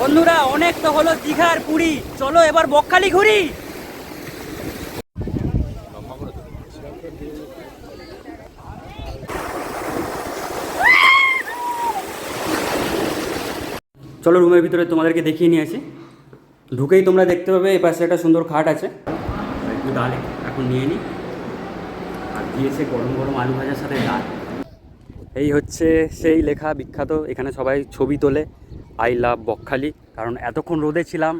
বন্ধুরা, অনেক তো হলো দীঘার পুরী। চলো এবার বকখালি ঘুরি। চলো রুমের ভিতরে তোমাদেরকে দেখিয়ে নিয়ে আসি। ঢুকেই তোমরা দেখতে পাবে এই পাশে একটা সুন্দর খাট আছে। একটু ডালে এখন নিয়ে নিই আর দিয়েছে গরম গরম আলু ভাজার সাথে ডাল। এই হচ্ছে সেই লেখা বিখ্যাত, এখানে সবাই ছবি তোলে। I love Bakkhali. কারণ এতক্ষণ রোদে ছিলাম,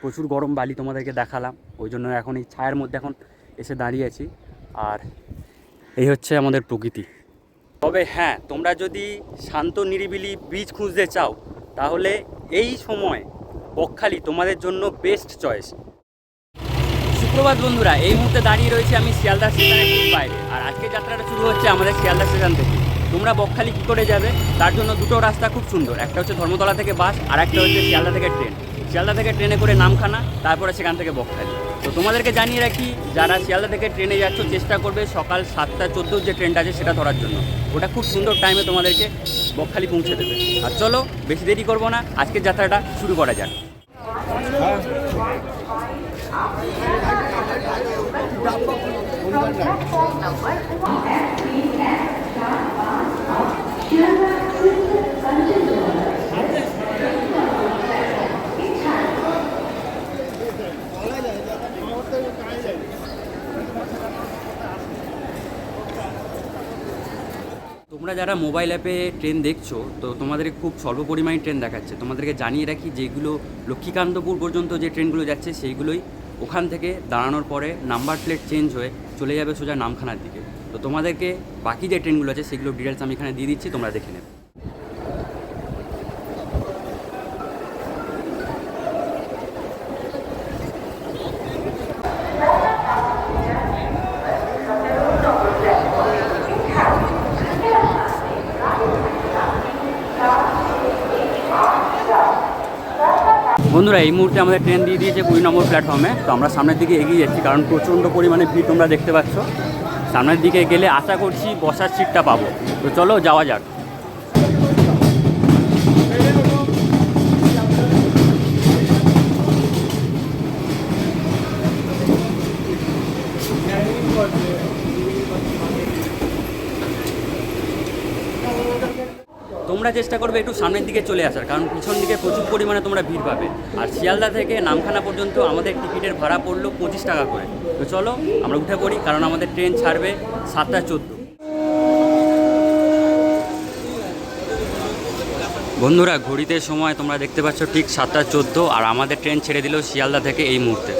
প্রচুর গরম বালি তোমাদেরকে দেখালাম, ওই জন্য এখন এই ছায়ের মধ্যে এখন এসে দাঁড়িয়ে আছি। আর এই হচ্ছে আমাদের প্রকৃতি। তবে হ্যাঁ তোমরা যদি শান্ত, নিরিবিলি বীজ খুঁজতে চাও, তাহলে এই সময় বকখালি তোমাদের জন্য বেস্ট চয়েস সুপ্রভাত বন্ধুরা, এই মুহূর্তে দাঁড়িয়ে রয়েছে আমি শিয়ালদা স্টেশনের বাইরে। আর আজকে যাত্রাটা শুরু হচ্ছে আমাদের শিয়ালদা স্টেশন থেকে। তোমরা বকখালি কী করে যাবে? তার জন্য দুটো রাস্তা খুব সুন্দর। একটা হচ্ছে ধর্মতলা থেকে বাস, আর একটা হচ্ছে শিয়ালদা থেকে ট্রেন। শিয়ালদা থেকে ট্রেনে করে নামখানা, তারপরে সেখান থেকে বকখালি। তো তোমাদেরকে জানিয়ে রাখি, যারা শিয়ালদা থেকে ট্রেনে যাচ্ছ, চেষ্টা করবে সকাল সাতটা চোদ্দোর যে ট্রেনটা আছে, সেটা ধরার জন্য। ওটা খুব সুন্দর টাইমে তোমাদেরকে বকখালি পৌঁছে দেবে। আর চলো, বেশি দেরি করব না, আজকের যাত্রাটা শুরু করা যাক। তোমরা যারা মোবাইল অ্যাপে ট্রেন দেখছ, তো তোমাদেরকে খুব স্বল্প পরিমাণে ট্রেন দেখাচ্ছে। তোমাদেরকে জানিয়ে রাখি, যেগুলো লক্ষ্মীকান্তপুর পর্যন্ত যে ট্রেনগুলো যাচ্ছে, সেইগুলোই ওখান থেকে দাঁড়ানোর পরে নাম্বার প্লেট চেঞ্জ হয়ে চলে যাবে সোজা নামখানার দিকে। তো তোমাদেরকে বাকি যে ট্রেনগুলো আছে সেগুলো ডিটেলস আমি এখানে দিয়ে দিচ্ছি, তোমরা দেখে নেবে বন্ধুরা এই মুহূর্তে আমাদের ট্রেন দিয়ে দিয়েছে কুড়ি নম্বর প্ল্যাটফর্মে তো আমরা সামনের দিকে এগিয়ে যাচ্ছি, কারণ প্রচণ্ড পরিমাণে ভিড় তোমরা দেখতে পাচ্ছ। সামনের দিকে গেলে আশা করছি বসার সিটটা পাবো। তো চলো যাওয়া যাক। তোমরা চেষ্টা করবে একটু সামনের দিকে চলে আসার, কারণ পিছন দিকে প্রচুর পরিমাণে তোমরা ভিড় পাবে। আর শিয়ালদা থেকে নামখানা পর্যন্ত আমাদের টিকিটের ভাড়া পড়ল পঁচিশ টাকা করে। তো চলো, আমরা উঠে পড়ি, কারণ আমাদের ট্রেন ছাড়বে সাতটা চোদ্দ। বন্ধুরা, ঘড়িতে সময় তোমরা দেখতে পাচ্ছ ঠিক সাতটা চোদ্দ, আর আমাদের ট্রেন ছেড়ে দিল শিয়ালদা থেকে এই মুহূর্তে।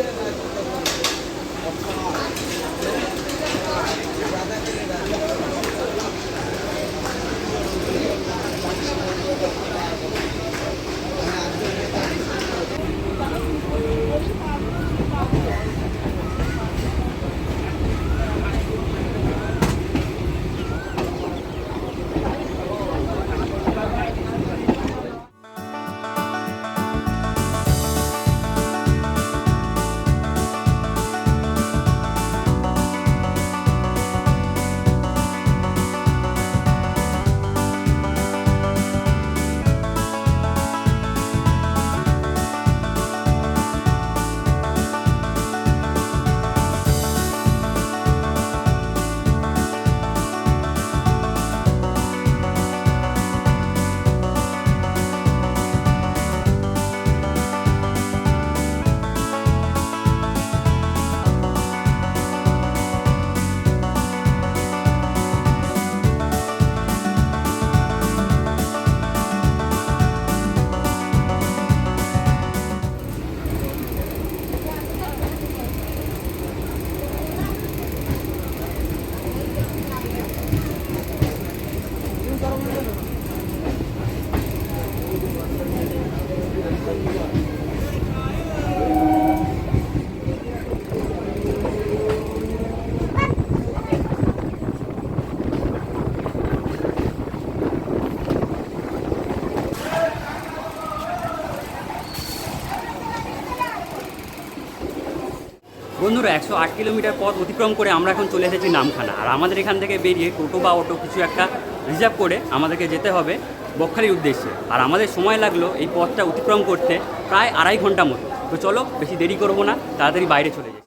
বন্ধুরা, একশো আট কিলোমিটার পথ অতিক্রম করে আমরা এখন চলে এসেছি নামখানা। আর আমাদের এখান থেকে বেরিয়ে টোটো বা অটো কিছু একটা রিজার্ভ করে আমাদেরকে যেতে হবে বকখালির উদ্দেশ্যে। আর আমাদের সময় লাগল এই পথটা অতিক্রম করতে প্রায় আড়াই ঘণ্টা মতো। তো চলো, বেশি দেরি করব না, তাড়াতাড়ি বাইরে চলে যাই।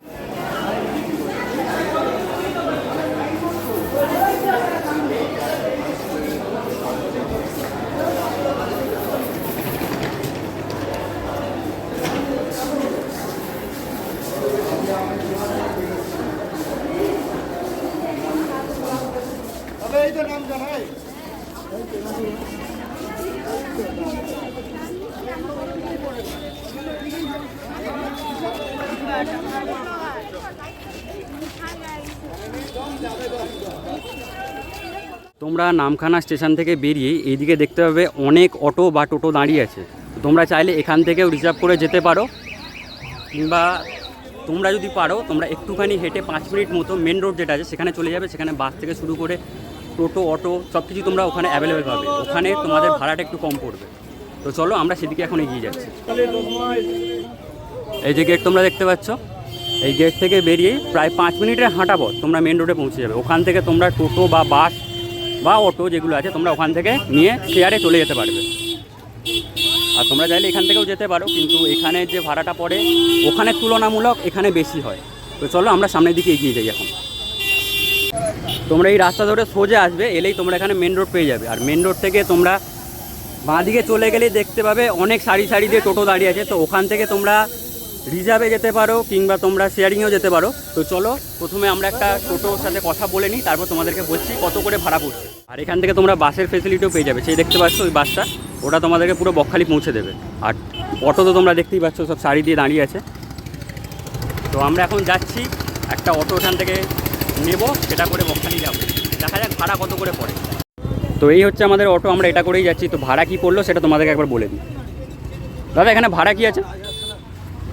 তোমরা নামখানা স্টেশন থেকে বেরিয়ে এইদিকে দেখতে পাবে অনেক অটো বা টোটো দাঁড়িয়ে আছে। তোমরা চাইলে এখান থেকেও রিজার্ভ করে যেতে পারো। কিংবা তোমরা যদি পারো, তোমরা একটুখানি হেঁটে পাঁচ মিনিট মতো মেন রোড যেটা আছে, সেখানে চলে যাবে। সেখানে বাস থেকে শুরু করে টোটো, অটো সব কিছু তোমরা ওখানে অ্যাভেলেবেল পাবে। ওখানে তোমাদের ভাড়াটা একটু কম পড়বে। তো চলো আমরা সেদিকে এখন এগিয়ে যাচ্ছি। এই যে গেট তোমরা দেখতে পাচ্ছ। এই গেট থেকে বেরিয়ে প্রায় পাঁচ মিনিটের হাঁটা পথ তোমরা মেন রোডে পৌঁছে যাবে। ওখান থেকে তোমরা টোটো বা বাস বা অটো যেগুলো আছে, তোমরা ওখান থেকে নিয়ে শেয়ারে চলে যেতে পারবে। আর তোমরা চাইলে এখান থেকেও যেতে পারো, কিন্তু এখানে যে ভাড়াটা পড়ে, ওখানে তুলনামূলক এখানে বেশি হয়। তো চলো আমরা সামনের দিকে এগিয়ে যাই এখন। তোমরা এই রাস্তা ধরে সোজা আসবে, এলেই তোমরা এখানে মেন রোড পেয়ে যাবে। আর মেন রোড থেকে তোমরা বাঁদিকে চলে গেলেই দেখতে পাবে অনেক সারি সারি দিয়ে টোটো দাঁড়িয়ে আছে। তো ওখান থেকে তোমরা রিজার্ভে যেতে পারো কিংবা তোমরা শেয়ারিংয়েও যেতে পারো। তো চলো, প্রথমে আমরা একটা টোটোর সাথে কথা বলে নিই, তারপর তোমাদেরকে বলছি কত করে ভাড়া পড়ছে। আর এখান থেকে তোমরা বাসের ফেসিলিটিও পেয়ে যাবে, সেই দেখতে পাচ্ছ ওই বাসটা, ওটা তোমাদেরকে পুরো বকখালি পৌঁছে দেবে। আর অটো তো তোমরা দেখতেই পাচ্ছ, সব সারি দিয়ে দাঁড়িয়ে আছে। তো আমরা এখন যাচ্ছি, একটা অটো এখান থেকে নেব, সেটা করে বকখালি যাব। দেখা যাক ভাড়া কত করে পড়ে। তো এই হচ্ছে আমাদের অটো, আমরা এটা করেই যাচ্ছি। তো ভাড়া কি পড়ল সেটা তোমাদেরকে একবার বলে দিই। দাদা, এখানে ভাড়া কি আছে?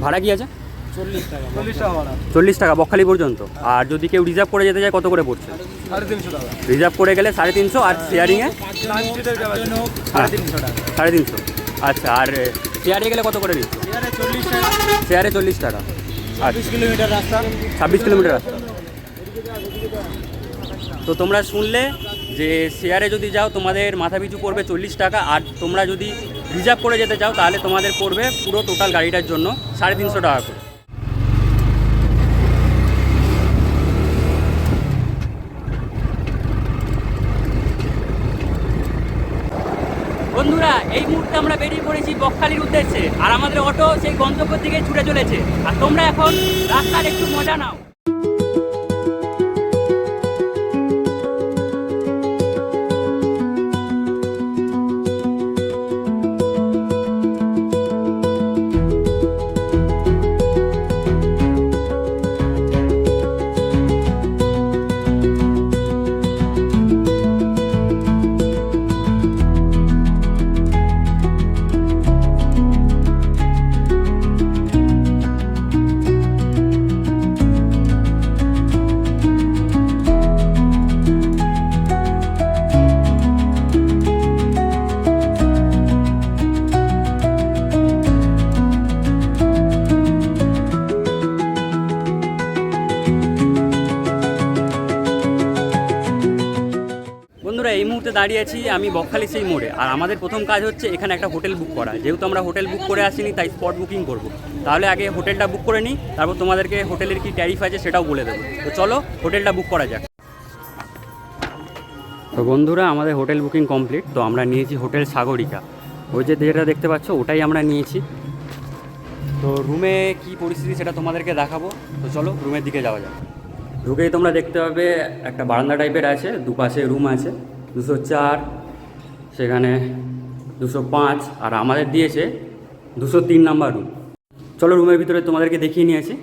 ভাড়া কি আছে? চল্লিশ টাকা। চল্লিশ টাকা ভাড়া। চল্লিশ টাকা বকখালি পর্যন্ত। আর যদি কেউ রিজার্ভ করে যেতে যায় কত করে পড়ছে? সাড়ে তিনশো টাকা। রিজার্ভ করে গেলে সাড়ে তিনশো আর শেয়ারিংয়ে লাঞ্চিতে সাড়ে তিনশো আচ্ছা আর শেয়ারে গেলে কত করে নিচ্ছ? শেয়ারে চল্লিশ টাকা। আচ্ছা। কিলোমিটার রাস্তা। ছাব্বিশ কিলোমিটার রাস্তা। তো তোমরা শুনলে যে শেয়ারে যদি যাও তোমাদের মাথা পিছু পড়বে চল্লিশ টাকা। আর তোমরা যদি রিজার্ভ করে যেতে চাও, তাহলে তোমাদের পড়বে পুরো টোটাল গাড়িটার জন্য সাড়ে তিনশো টাকা করে। বন্ধুরা, এই মুহূর্তে আমরা বেরিয়ে পড়েছি বকখালির উদ্দেশ্যে। আর আমাদের অটো সেই গন্তব্যের দিকে ছুটে চলেছে। আর তোমরা এখন রাস্তার একটু মজা নাও। দাঁড়িয়ে আছি আমি বকখালি সেই মোড়ে। আর আমাদের প্রথম কাজ হচ্ছে এখানে একটা হোটেল বুক করা। যেহেতু আমরা হোটেল বুক করে আসিনি, তাই স্পট বুকিং করব। তাহলে আগে হোটেলটা বুক করে নিই, তারপর তোমাদেরকে হোটেলের কি ট্যারিফ আছে সেটাও বলে দেবো। তো চলো, হোটেলটা বুক করা যাক। তো বন্ধুরা, আমাদের হোটেল বুকিং কমপ্লিট তো আমরা নিয়েছি হোটেল সাগরিকা। ওই যে যেটা দেখতে পাচ্ছ, ওটাই আমরা নিয়েছি। তো রুমে কি পরিস্থিতি সেটা তোমাদেরকে দেখাবো। তো চলো রুমের দিকে যাওয়া যাক। ঢুকেই তোমরা দেখতে পাবে, একটা বারান্দা টাইপের আছে, দুপাশে রুম আছে। দুশো চার, সেখানে দুশো পাঁচ, আর আমাদের দিয়েছে দুশো তিন নাম্বার রুম চলো রুমের ভিতরে তোমাদেরকে দেখিয়ে নিয়েছি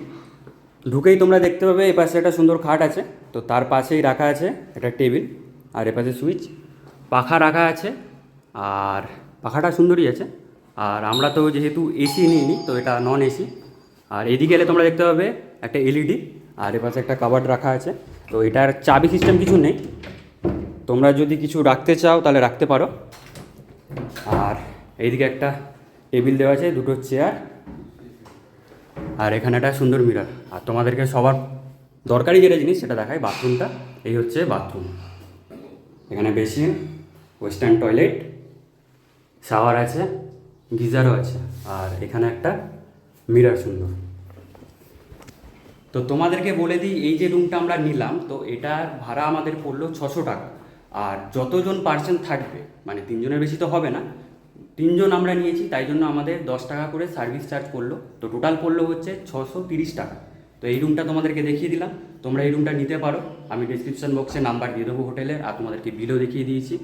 ঢুকেই তোমরা দেখতে পাবে, এ পাশে একটা সুন্দর খাট আছে। তো তার পাশেই রাখা আছে একটা টেবিল, আর এ পাশে সুইচ। পাখা রাখা আছে, আর পাখাটা সুন্দরই আছে। আর আমরা তো যেহেতু এসি নিইনি, তো এটা নন এসি আর এদিকে এলে তোমরা দেখতে পাবে একটা এলইডি আর এ পাশে একটা কাবার্ড রাখা আছে। তো এটার চাবি সিস্টেম কিছু নেই। তোমরা যদি কিছু রাখতে চাও, তাহলে রাখতে পারো। আর এইদিকে একটা টেবিল দেওয়া আছে, দুটো চেয়ার। আর এখানে একটা সুন্দর মিরর। আর তোমাদেরকে সবার দরকারি যেটা জিনিস, সেটা দেখায় বাথরুমটা। এই হচ্ছে বাথরুম। এখানে বেসিন, ওয়েস্টার্ন টয়লেট, শাওয়ার আছে, গিজারও আছে। আর এখানে একটা মিরার সুন্দর। তো তোমাদেরকে বলে দিই, এই যে রুমটা আমরা নিলাম, তো এটার ভাড়া আমাদের পড়ল ছশো টাকা। আর যতজন পার্সন থাকবে মানে তিনজনের বেশি তো হবে না, তিনজন আমরা নিয়েছি, তাই জন্য আমাদের দশ টাকা করে সার্ভিস চার্জ পড়ল। তো টোটাল পড়ল হচ্ছে ছশো তিরিশ টাকা। তো এই রুমটা তোমাদেরকে দেখিয়ে দিলাম, তোমরা এই রুমটা নিতে পারো। আমি ডিসক্রিপশন বক্সে নাম্বার দিয়ে দেবো হোটেলের আর তোমাদেরকে বিলও দেখিয়ে দিয়েছি।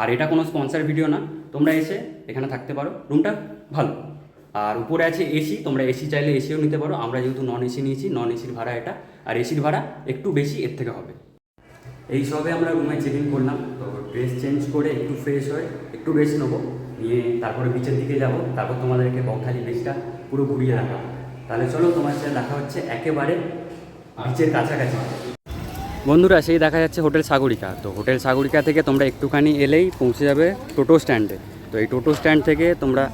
আর এটা কোনো স্পন্সার ভিডিও না, তোমরা এসে এখানে থাকতে পারো রুমটা ভালো। আর উপরে আছে এসি তোমরা এসি চাইলে এসিও নিতে পারো। আমরা যেহেতু নন এসি নিয়েছি নন এসির ভাড়া এটা। আর এসির ভাড়া একটু বেশি, এর থেকে হবে। এই সবে আমরা রুমে চেক ইন করলাম, তো ড্রেস চেঞ্জ করে একটু ফ্রেশ হয়ে একটু রেস্ট নেব, নিয়ে তারপরে বিচের দিকে যাব, তারপর তোমাদেরকে বকখালি বিচটা পুরো ঘুরিয়ে দেখাবো। তাহলে চলো তোমার সাথে দেখা হচ্ছে একেবারে বিচের কাছাকাছি। বন্ধুরা, সেই দেখা যাচ্ছে হোটেল সাগরিকা। তো হোটেল সাগরিকা থেকে তোমরা একটুখানি এলেই পৌঁছে যাবে টোটো স্ট্যান্ডে। তো এই টোটো স্ট্যান্ড থেকে তোমরা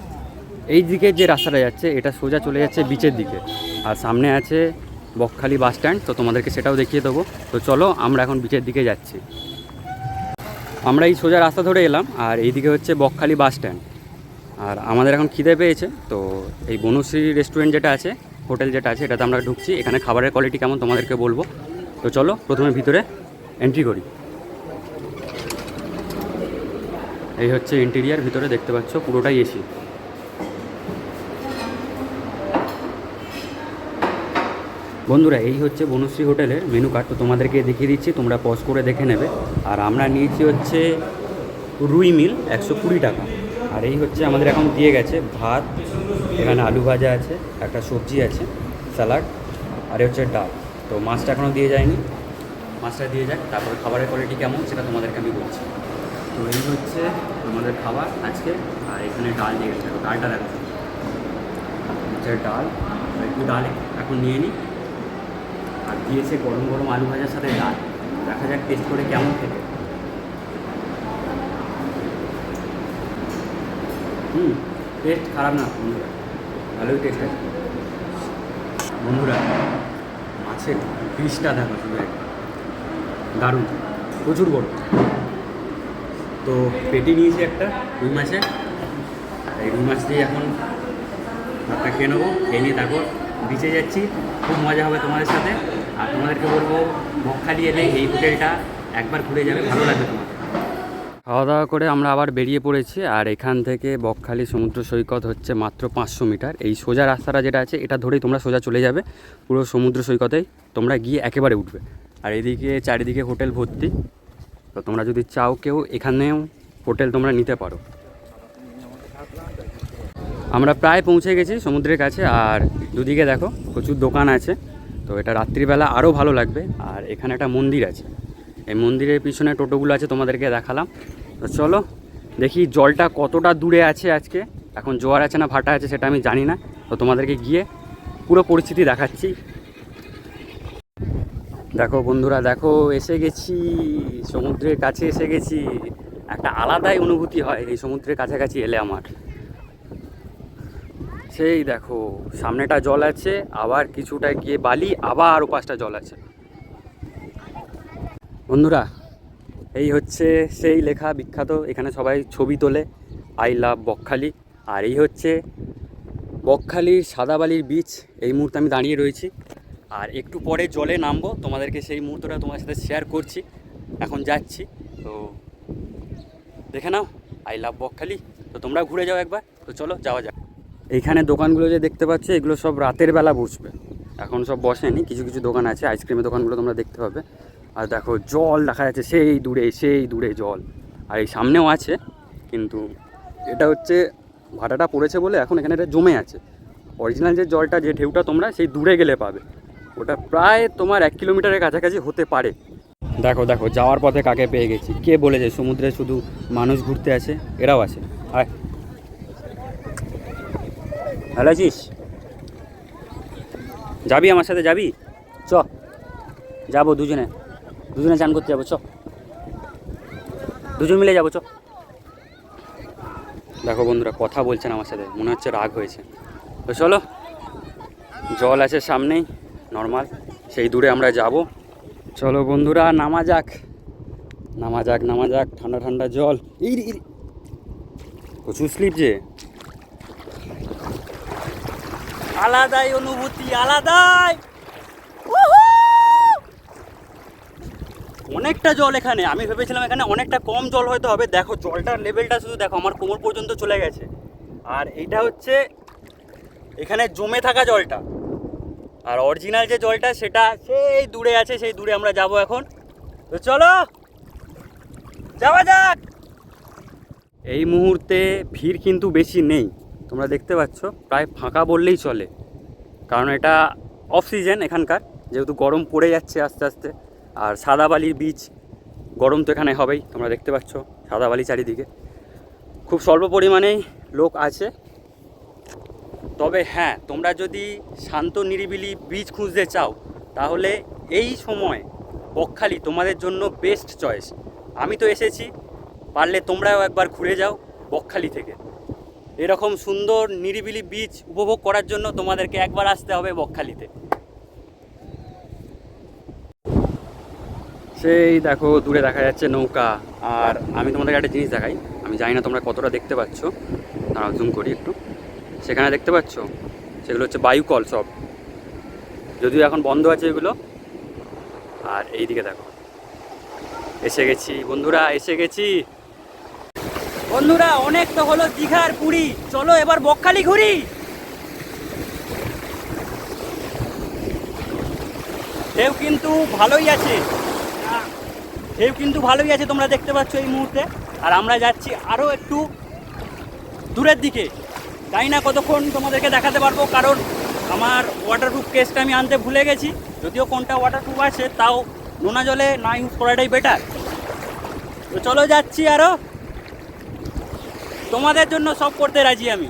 এই দিকে যে রাস্তাটা যাচ্ছে, এটা সোজা চলে যাচ্ছে বিচের দিকে। আর সামনে আছে বকখালি বাস স্ট্যান্ড, তো তোমাদেরকে সেটাও দেখিয়ে দেবো। তো চলো, আমরা এখন বিচের দিকে যাচ্ছি। আমরা এই সোজা রাস্তা ধরে এলাম, আর এইদিকে হচ্ছে বকখালি বাস স্ট্যান্ড। আর আমাদের এখন খিদে পেয়েছে, তো এই বনশ্রী রেস্টুরেন্ট যেটা আছে, হোটেল যেটা আছে, এটাতে আমরা ঢুকছি। এখানে খাবারের কোয়ালিটি কেমন তোমাদেরকে বলব। তো চলো, প্রথমে ভিতরে এন্ট্রি করি। এই হচ্ছে ইন্টেরিয়ার ভিতরে দেখতে পাচ্ছ পুরোটাই এসি বন্ধুরা, এই হচ্ছে বনশ্রী হোটেলের মেনু কার্ড তো তোমাদেরকে দেখিয়ে দিচ্ছি, তোমরা পজ করে দেখে নেবে। আর আমরা নিয়েছি হচ্ছে রুই মিল একশো কুড়ি টাকা। আর এই হচ্ছে আমাদের এখন দিয়ে গেছে ভাত, এখানে আলু ভাজা আছে, একটা সবজি আছে স্যালাড আর হচ্ছে ডাল। তো মাছটা এখনও দিয়ে যায়নি। মাছটা দিয়ে যাক, তারপরে খাবারের কোয়ালিটি কেমন সেটা তোমাদেরকে আমি বলছি। তো এই হচ্ছে আমাদের খাবার আজকে, আর এখানে ডাল দিয়ে গেছে। ডালটা দেখো। হচ্ছে ডাল একটু ডাল এখন নিয়ে নিই দিয়েছে গরম গরম আলু ভাজার সাথে ডাল। দেখা যাক টেস্ট করে কেমন খেতে। হুম টেস্ট খারাপ না বন্ধুরা। ভালোই টেস্ট আছে। বন্ধুরা, মাছের পিসটা দেখো শুধু দারুণ, প্রচুর বড় তো পেটি নিয়েছি একটা, রুই মাছে এই রুই মাছ দিয়ে এখন ভাতটা খেয়ে নেব, খেয়ে নিয়ে তারপর বিচে যাচ্ছি। খুব মজা হবে তোমাদের সাথে। আর তোমাদেরকে বলব বকখালি এলে এই হোটেলটা একবার ঘুরে যাবে, ভালো লাগবে তোমাদের। খাওয়া দাওয়া করে আমরা আবার বেরিয়ে পড়েছি, আর এখান থেকে বকখালি সমুদ্র সৈকত হচ্ছে মাত্র পাঁচশো মিটার। এই সোজা রাস্তাটা যেটা আছে, এটা ধরেই তোমরা সোজা চলে যাবে। পুরো সমুদ্র সৈকতেই তোমরা গিয়ে একেবারে উঠবে। আর এদিকে চারিদিকে হোটেল ভর্তি। তো তোমরা যদি চাও কেউ, এখানেও হোটেল তোমরা নিতে পারো। আমরা প্রায় পৌঁছে গেছি সমুদ্রের কাছে, আর দুদিকে দেখো প্রচুর দোকান আছে। তো এটা রাত্রিবেলা আরও ভালো লাগবে। আর এখানে একটা মন্দির আছে। এই মন্দিরের পিছনে টোটোগুলো আছে, তোমাদেরকে দেখালাম। তো চলো, দেখি জলটা কতটা দূরে আছে আজকে। এখন জোয়ার আছে না ভাটা আছে সেটা আমি জানি না। তো তোমাদেরকে গিয়ে পুরো পরিস্থিতি দেখাচ্ছি। দেখো বন্ধুরা, দেখো, এসে গেছি। সমুদ্রের কাছে এসে গেছি। একটা আলাদাই অনুভূতি হয় এই সমুদ্রের কাছাকাছি এলে আমার। সেই দেখো, সামনেটা জল আছে, আবার কিছুটা গিয়ে বালি, আবার ওপাশটা জল আছে। বন্ধুরা, এই হচ্ছে সেই লেখা বিখ্যাত, এখানে সবাই ছবি তোলে, আই লাভ বকখালি। আর এই হচ্ছে বকখালির সাদা বালির বীচ, এই মুহূর্তে আমি দাঁড়িয়ে রয়েছি। আর একটু পরে জলে নামবো, তোমাদেরকে সেই মুহূর্তটা তোমার সাথে শেয়ার করছি। এখন যাচ্ছি, তো দেখে নাও, আই লাভ বকখালি। তো তোমরা ঘুরে যাও একবার, তো চলো, যাওয়া যাক। এইখানে দোকানগুলো যে দেখতে পাচ্ছ, এগুলো সব রাতের বেলা বসবে। এখন সব বসেনি, কিছু কিছু দোকান আছে, আইসক্রিমের দোকানগুলো তোমরা দেখতে পাবে। আর দেখো, জল দেখা যাচ্ছে, সেই দূরে সেই দূরে জল। আর এই সামনেও আছে, কিন্তু এটা হচ্ছে ভাটাটা পড়েছে বলে এখন এখানে এটা জমে আছে। অরিজিনাল যে জলটা, যে ঢেউটা তোমরা, সেই দূরে গেলে পাবে। ওটা প্রায় তোমার এক কিলোমিটারের কাছাকাছি হতে পারে। দেখো দেখো, যাওয়ার পথে কাকে পেয়ে গেছি? কে বলেছে? সমুদ্রে শুধু মানুষ ঘুরতে আসে, এরাও আছে আয় ভালো আছিস? যাবি আমার সাথে, যাবি? চ, যাব দুজনে। দুজনে চান করতে যাব, চ। দুজন মিলে যাব, চ। দেখো বন্ধুরা, কথা বলছেন আমার সাথে, মনে হচ্ছে রাগ হয়েছে। তো চলো, জল আছে সামনেই, নর্মাল, সেই দূরে আমরা যাব। চলো বন্ধুরা, নামা যাক। নামা যাক নামা যাক, ঠান্ডা ঠান্ডা জল। এই প্রচুর স্লিপ যে। আলাদাই অনুভূতি, আলাদাই। অনেকটা জল এখানে। আমি ভেবেছিলাম এখানে অনেকটা কম জল হয়তো হবে। দেখো জলটার লেভেলটা শুধু দেখো, আমার কোমর পর্যন্ত চলে গেছে। আর এইটা হচ্ছে এখানে জমে থাকা জলটা। আর অরিজিনাল যে জলটা, সেটা সেই দূরে আছে, সেই দূরে আমরা যাব এখন। তো চলো, যাওয়া যাক। এই মুহূর্তে ভিড় কিন্তু বেশি নেই। তোমরা দেখতে পাচ্ছ, প্রায় ফাঁকা বললেই চলে। কারণ এটা অফ সিজন এখানকার, যেহেতু গরম পড়ে যাচ্ছে আস্তে আস্তে। আর সাদা বালির বীজ গরম তো এখানে হবেই, তোমরা দেখতে পাচ্ছ সাদা বালি চারিদিকে। খুব স্বল্প পরিমাণেই লোক আছে। তবে হ্যাঁ তোমরা যদি শান্ত, নিরিবিলি বীজ খুঁজতে চাও, তাহলে এই সময় বকখালি তোমাদের জন্য বেস্ট চয়েস আমি তো এসেছি, পারলে তোমরাও একবার ঘুরে যাও বকখালি থেকে। এরকম সুন্দর নিরিবিলি বীজ উপভোগ করার জন্য তোমাদেরকে একবার আসতে হবে বকখালিতে। সেই দেখো, দূরে দেখা যাচ্ছে নৌকা। আর আমি তোমাদেরকে একটা জিনিস দেখাই। আমি জানি না তোমরা কতটা দেখতে পাচ্ছ। দাঁড়াও জুম করি একটু। সেখানে দেখতে পাচ্ছ? সেগুলো হচ্ছে বায়ুকল সব। যদিও এখন বন্ধ আছে এগুলো। আর এই দিকে দেখো। এসে গেছি। বন্ধুরা, এসে গেছি। বন্ধুরা, অনেক তো হলো দীঘার পুরী। চলো এবার বকখালি ঘুরি। ঢেউ কিন্তু ভালোই আছে। ঢেউ কিন্তু ভালোই আছে, তোমরা দেখতে পাচ্ছ এই মুহূর্তে। আর আমরা যাচ্ছি আরও একটু দূরের দিকে। জানি না, কতক্ষণ তোমাদেরকে দেখাতে পারব? কারণ আমার ওয়াটারপ্রুফ কেসটা আমি আনতে ভুলে গেছি। যদিও কোনটা ওয়াটারপ্রুফ আছে, তাও নোনা জলে না ইউজ করাটাই বেটার তো চলো যাচ্ছি আরও তোমাদের জন্য সব করতে রাজি আমি।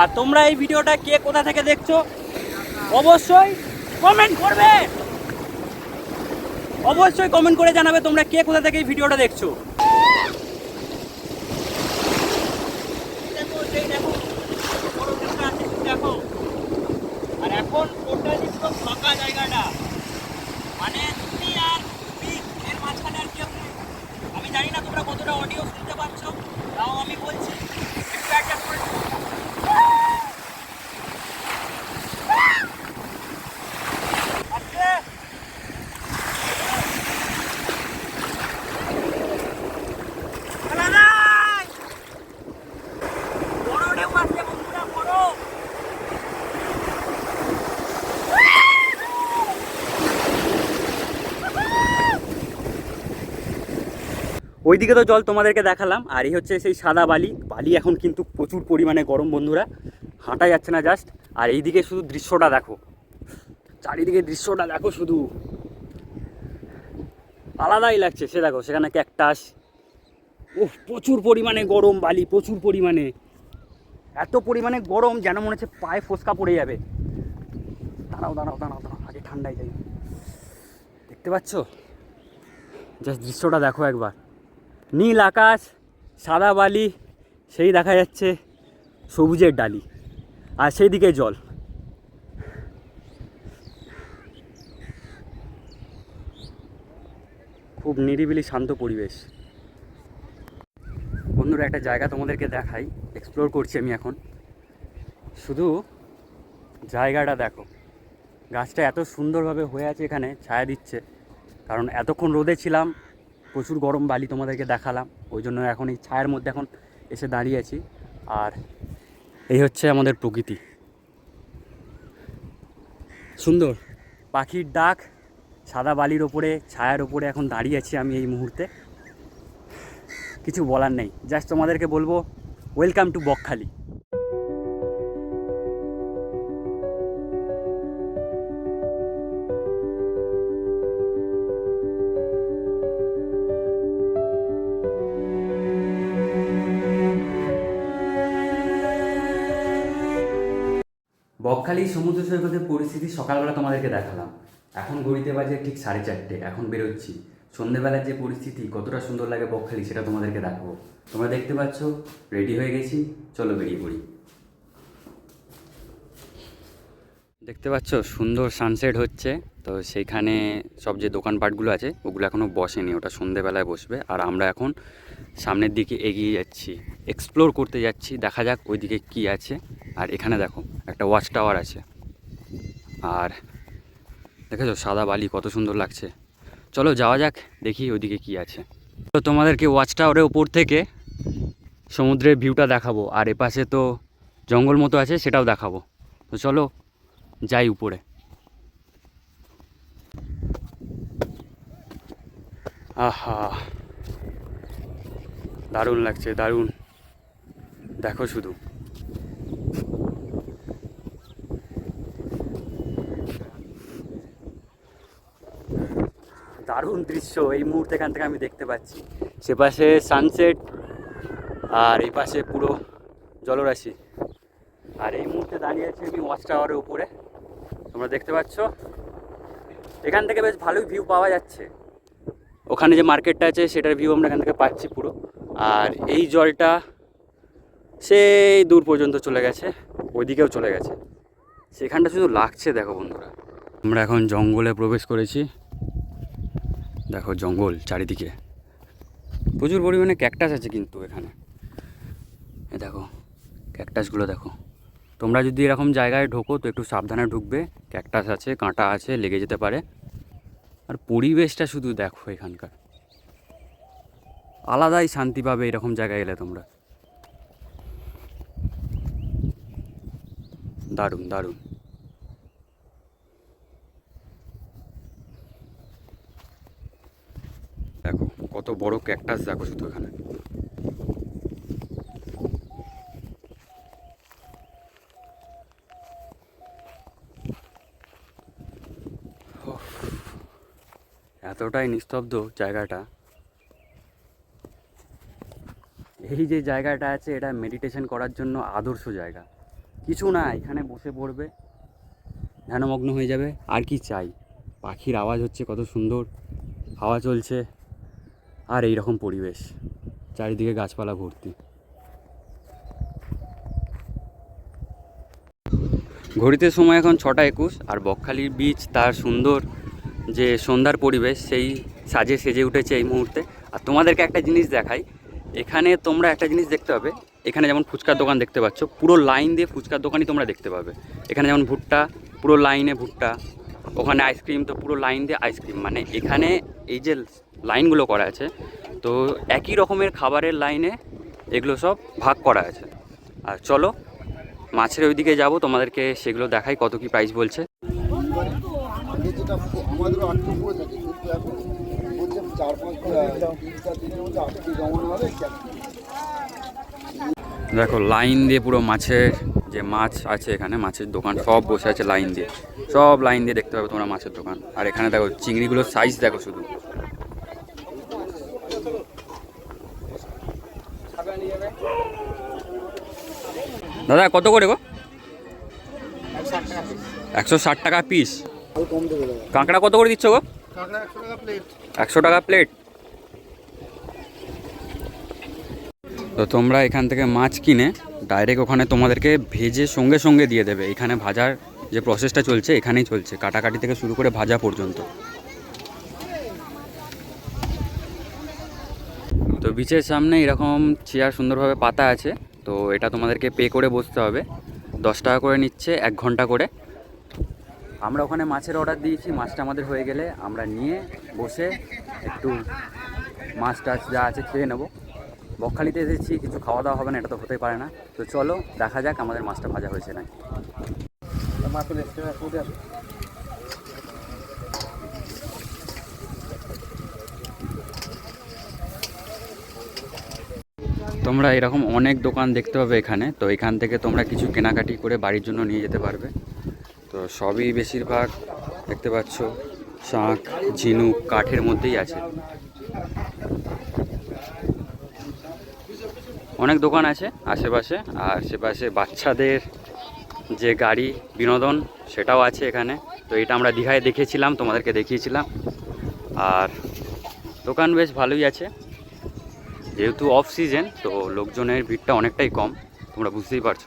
আর তোমরা এই ভিডিওটা কে কোথা থেকে দেখছ অবশ্যই কমেন্ট করবে। অবশ্যই কমেন্ট করে জানাবে তোমরা কে কোথা থেকে এই ভিডিওটা দেখছ। দেখো, আর এখন ফাঁকা জায়গাটা। মানে তুমি আর beach এর মাঝখানে আর কেউ নেই। আমি জানি না তোমরা কতটা অডিও শুনতে পাচ্ছ তাও আমি বলছি একটু করে নিও। আজকে খেলা নাই! বড় ঢেউ আসছে বন্ধুরা, বড়। ওইদিকে তো জল তোমাদেরকে দেখালাম, আর এই হচ্ছে সেই সাদা বালি। বালি এখন কিন্তু প্রচুর পরিমাণে গরম, বন্ধুরা। হাঁটা যাচ্ছে না জাস্ট আর এইদিকে শুধু দৃশ্যটা দেখো। চারিদিকে দৃশ্যটা দেখো শুধু। আলাদাই লাগছে। সে দেখো, সেখানে ক্যাকটাস। ও প্রচুর পরিমাণে গরম বালি, প্রচুর পরিমাণে। এত পরিমাণে গরম যেন মনে হচ্ছে পায়ে ফোসকা পড়ে যাবে। দাঁড়াও দাঁড়াও দাঁড়াও দাঁড়াও, আগে ঠান্ডায় যাই। দেখতে পাচ্ছ? জাস্ট দৃশ্যটা দেখো একবার। নীল আকাশ, সাদা বালি, সেই দেখা যাচ্ছে সবুজের ডালি আর সেই দিকে জল। খুব নিরিবিলি শান্ত পরিবেশ। বন্ধুরা একটা জায়গা তোমাদেরকে দেখাই এক্সপ্লোর করছি আমি এখন। শুধু জায়গাটা দেখো। গাছটা এত সুন্দরভাবে হয়ে আছে এখানে, ছায়া দিচ্ছে। কারণ এতক্ষণ রোদে ছিলাম প্রচুর গরম বালি তোমাদেরকে দেখালাম, ওই জন্য এখন এই ছায়ার মধ্যে এখন এসে দাঁড়িয়ে আছি। আর এই হচ্ছে আমাদের প্রকৃতি। সুন্দর, পাখির ডাক, সাদা বালির ওপরে, ছায়ার ওপরে এখন দাঁড়িয়ে আছি আমি এই মুহূর্তে। কিছু বলার নেই, জাস্ট তোমাদেরকে বলব ওয়েলকাম টু বকখালি। বকখালি সমুদ্র সৈকতের পরিস্থিতি সকালবেলা তোমাদেরকে দেখালাম। এখন ঘড়িতে বাজে ঠিক সাড়ে চারটে, এখন বেরোচ্ছি। সন্ধেবেলার যে পরিস্থিতি, কতটা সুন্দর লাগে বকখালি সেটা তোমাদেরকে দেখাবো। তোমরা দেখতে পাচ্ছ, রেডি হয়ে গেছি, চলো বেরিয়ে পড়ি। দেখতে পাচ্ছ, সুন্দর সানসেট হচ্ছে। তো সেইখানে সব যে দোকানপাটগুলো আছে, ওগুলো এখনও বসেনি। ওটা সন্ধেবেলায় বসবে। আর আমরা এখন সামনের দিকে এগিয়ে যাচ্ছি। এক্সপ্লোর করতে যাচ্ছি। দেখা যাক ওইদিকে কি আছে। আর এখানে দেখো, একটা ওয়াচ টাওয়ার আছে। আর দেখেছ, সাদা বালি কত সুন্দর লাগছে। চলো যাওয়া যাক, দেখি ওইদিকে কি আছে। তো তোমাদেরকে ওয়াচ টাওয়ারের ওপর থেকে সমুদ্রের ভিউটা দেখাবো। আর এপাশে তো জঙ্গল মতো আছে, সেটাও দেখাবো। তো চলো, যাই উপরে। আহা। দারুণ লাগছে, দারুণ। দেখো শুধু। দারুণ দৃশ্য, এই মুহূর্তে এখান থেকে আমি দেখতে পাচ্ছি। সে পাশে সানসেট আর এই পাশে পুরো জলরাশি। আর এই মুহূর্তে দাঁড়িয়ে আছি আমি ওয়াচ টাওয়ারের উপরে। তোমরা দেখতে পাচ্ছ? এখান থেকে বেশ ভালোই ভিউ পাওয়া যাচ্ছে। ওখানে যে মার্কেটটা আছে সেটার ভিউ আমরা এখান থেকে পাচ্ছি পুরো। আর এই জলটা সেই দূর পর্যন্ত চলে গেছে, ওইদিকেও চলে গেছে। সেখানটা শুধু লাগছে দেখো বন্ধুরা। আমরা এখন জঙ্গলে প্রবেশ করেছি। দেখো জঙ্গল চারিদিকে। প্রচুর পরিমাণে ক্যাকটাস আছে কিন্তু এখানে। দেখো, ক্যাকটাসগুলো দেখো। তোমরা যদি এরকম জায়গায় ঢোকো তো একটু সাবধানে ঢুকবে। ক্যাকটাস আছে, কাঁটা আছে, লেগে যেতে পারে। আর পরিবেশটা শুধু দেখো এখানকার। আলাদাই শান্তি পাবে এরকম জায়গায় এলে তোমরা। দারুণ দারুণ। দেখো, কত বড় ক্যাকটাস দেখো শুধু এখানে। এতটাই নিস্তব্ধ জায়গাটা। এই যে জায়গাটা আছে, এটা মেডিটেশন করার জন্য আদর্শ জায়গা। কিছু না, এখানে বসে পড়বে। ধ্যানমগ্ন হয়ে যাবে। আর কি চাই? পাখির আওয়াজ হচ্ছে কত সুন্দর। হাওয়া চলছে। আর এই রকম পরিবেশ। চারিদিকে গাছপালা ভর্তি। ঘড়িতে সময় এখন ছটা একুশ, আর বকখালির বীচ তার সুন্দর। যে সন্ধ্যার পরিবেশ, সেই সাজে সেজে উঠেছে এই মুহূর্তে। আর তোমাদেরকে একটা জিনিস দেখাই, এখানে তোমরা একটা জিনিস দেখতে পাবে, এখানে যেমন ফুচকার দোকান দেখতে পাচ্ছ, পুরো লাইন দিয়ে ফুচকার দোকানই তোমরা দেখতে পাবে। এখানে যেমন ভুট্টা, পুরো লাইনে ভুট্টা, ওখানে আইসক্রিম, তো পুরো লাইন দিয়ে আইসক্রিম। মানে এখানে এই যে লাইনগুলো করা আছে, তো একই রকমের খাবারের লাইনে এগুলো সব ভাগ করা আছে। আর চলো, মাছের ওইদিকে যাব, তোমাদেরকে সেগুলো দেখাই কত কি প্রাইস বলছে। আমাদেরও আটকে পড়ে থাকে। কিন্তু এখন বলছে চার পাঁচ তিন চার দিনের মধ্যে আটকে জমানো হবে দেখো, লাইন দিয়ে পুরো মাছের যে মাছ আছে এখানে, মাছের দোকান, সব বসে আছে লাইন দিয়ে। সব লাইন দিয়ে দেখতে পাবে তোমরা মাছের দোকান। আর এখানে দেখো, চিংড়িগুলোর সাইজ দেখো শুধু। দাদা, কত করে গো? একশো ষাট টাকা পিস কাঁকড়া কত করে দিচ্ছ গো? টাকা প্লেট একশো টাকা প্লেট তো তোমরা এখান থেকে মাছ কিনে ডাইরেক্ট ওখানে তোমাদেরকে ভেজে সঙ্গে সঙ্গে দিয়ে দেবে। এখানে ভাজার যে প্রসেসটা চলছে এখানেই চলছে। কাটাকাটি থেকে শুরু করে ভাজা পর্যন্ত। তো বিচের সামনে এরকম চেয়ার সুন্দরভাবে পাতা আছে। তো এটা তোমাদেরকে পে করে বসতে হবে। দশ টাকা করে নিচ্ছে এক ঘণ্টা করে। আমরা ওখানে মাছের অর্ডার দিয়েছি, মাছটা আমাদের হয়ে গেলে আমরা নিয়ে বসে একটু মাছ টাছ যা আছে খেয়ে নেব। বকখালিতে এসেছি, কিছু খাওয়া দাওয়া হবে না, এটা তো হতেই পারে না। তো চলো, দেখা যাক আমাদের মাছটা ভাজা হয়েছে না তোমরা এরকম অনেক দোকান দেখতে পাবে এখানে, তো এখান থেকে তোমরা কিছু কেনাকাটি করে বাড়ির জন্য নিয়ে যেতে পারবে। তো সবই বেশিরভাগ দেখতে পাচ্ছ, শাঁখ, ঝিনুক, কাঠের মধ্যেই আছে। অনেক দোকান আছে আশেপাশে, আর আশেপাশে বাচ্চাদের যে গাড়ি, বিনোদন, সেটাও আছে এখানে। তো এটা আমরা দীঘায় দেখেছিলাম, তোমাদেরকে দেখিয়েছিলাম। আর দোকান বেশ ভালোই আছে। যেহেতু অফ সিজন তো লোকজনের ভিড়টা অনেকটাই কম, তোমরা বুঝতেই পারছ।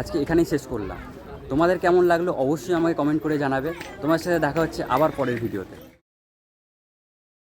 আজকে এখানেই শেষ করলাম। তোমাদের কেমন লাগল অবশ্যই আমাকে কমেন্ট করে জানাবে। তোমার সাথে দেখা হচ্ছে আবার পরের ভিডিওতে।